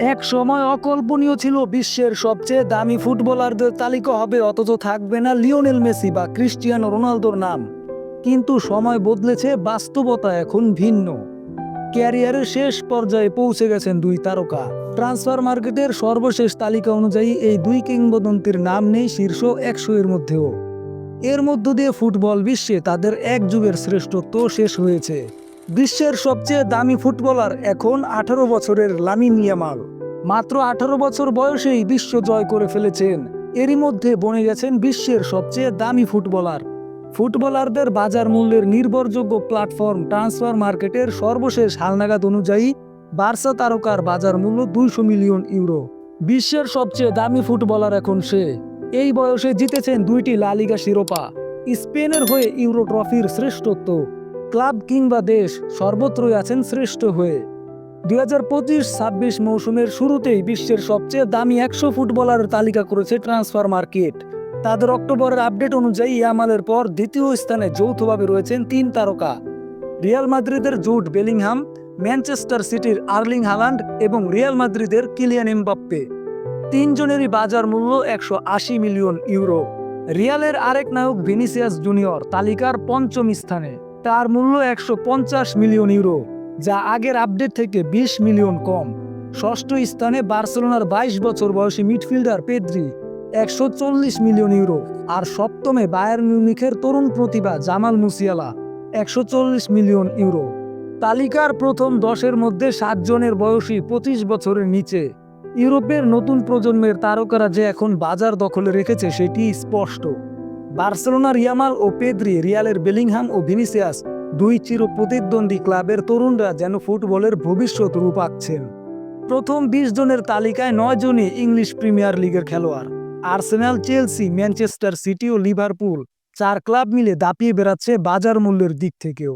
এক সময় অকল্পনীয় ছিল বিশ্বের সবচেয়ে দামি ফুটবলারদের তালিকা হবে, অথচ থাকবে না লিওনেল মেসি বা ক্রিস্টিয়ানো রোনালদোর নাম। কিন্তু সময় বদলেছে, বাস্তবতা এখন ভিন্ন। ক্যারিয়ারের শেষ পর্যায়ে পৌঁছে গেছেন দুই তারকা। ট্রান্সফার মার্কেটের সর্বশেষ তালিকা অনুযায়ী এই দুই কিংবদন্তির নাম নেই শীর্ষ একশো এর মধ্যেও। এর মধ্য দিয়ে ফুটবল বিশ্বে তাদের এক যুগের শ্রেষ্ঠত্ব শেষ হয়েছে। বিশ্বের সবচেয়ে দামি ফুটবলার এখন আঠারো বছরের লামিন ইয়ামাল। মাত্র আঠারো বছর বয়সেই বিশ্ব জয় করে ফেলেছেন। এরই মধ্যে বনে গেছেন বিশ্বের সবচেয়ে দামি ফুটবলার। ফুটবলারদের বাজার মূল্যের নির্ভরযোগ্য প্ল্যাটফর্ম ট্রান্সফার মার্কেটের সর্বশেষ হালনাগাদ অনুযায়ী বার্সা তারকার বাজার মূল্য দুইশো মিলিয়ন ইউরো। বিশ্বের সবচেয়ে দামি ফুটবলার এখন সে। এই বয়সে জিতেছেন দুইটি লালিগা শিরোপা। স্পেনের হয়ে ইউরো ট্রফির শ্রেষ্ঠত্ব। ক্লাব কিংবা দেশ সর্বত্রই আছেন শ্রেষ্ঠ হয়ে। দুই হাজার পঁচিশ ছাব্বিশ মৌসুমের শুরুতেই বিশ্বের সবচেয়ে দামি একশো ফুটবলারের তালিকা করেছে ট্রান্সফার মার্কেট। তাদের অক্টোবরের আপডেট অনুযায়ী ইয়ামালের পর দ্বিতীয় স্থানে যৌথভাবে রয়েছেন তিন তারকা। রিয়াল মাদ্রিদের জুট বেলিংহাম, ম্যানচেস্টার সিটির আর্লিং হালান্ড এবং রিয়াল মাদ্রিদের কিলিয়ান এমবাপ্পে। তিনজনেরই বাজার মূল্য একশো আশি মিলিয়ন ইউরো। রিয়ালের আরেক নায়ক ভিনিসিয়াস জুনিয়র তালিকার পঞ্চম স্থানে। তার মূল্য একশো পঞ্চাশ মিলিয়ন ইউরো, যা আগের আপডেট থেকে বিশ মিলিয়ন কম। ষষ্ঠ স্থানে বার্সেলোনার বাইশ বছর বয়সী মিডফিল্ডার পেদ্রি, একশো চল্লিশ মিলিয়ন ইউরো। আর সপ্তমে বায়ার মিউনিখের তরুণ প্রতিভা জামাল মুসিয়ালা, একশো চল্লিশ মিলিয়ন ইউরো। তালিকার প্রথম দশের মধ্যে সাতজনের বয়সী পঁচিশ বছরের নিচে। ইউরোপের নতুন প্রজন্মের তারকারা যে এখন বাজার দখলে রেখেছে, সেটি স্পষ্ট। বার্সেলোনার ইয়ামাল ও পেদ্রি, রিয়ালের বেলিংহাম ও ভিনিসিয়াস দুই চির প্রতিদ্বন্দ্বী ক্লাবের তরুণরা যেন ফুটবলের ভবিষ্যৎ রূপ আঁকছেন। প্রথম বিশ জনের তালিকায় নয় জনই ইংলিশ প্রিমিয়ার লিগের খেলোয়াড়। আর্সেনাল, চেলসি, ম্যানচেস্টার সিটি ও লিভারপুল চার ক্লাব মিলে দাপিয়ে বেড়াচ্ছে বাজার মূল্যের দিক থেকেও।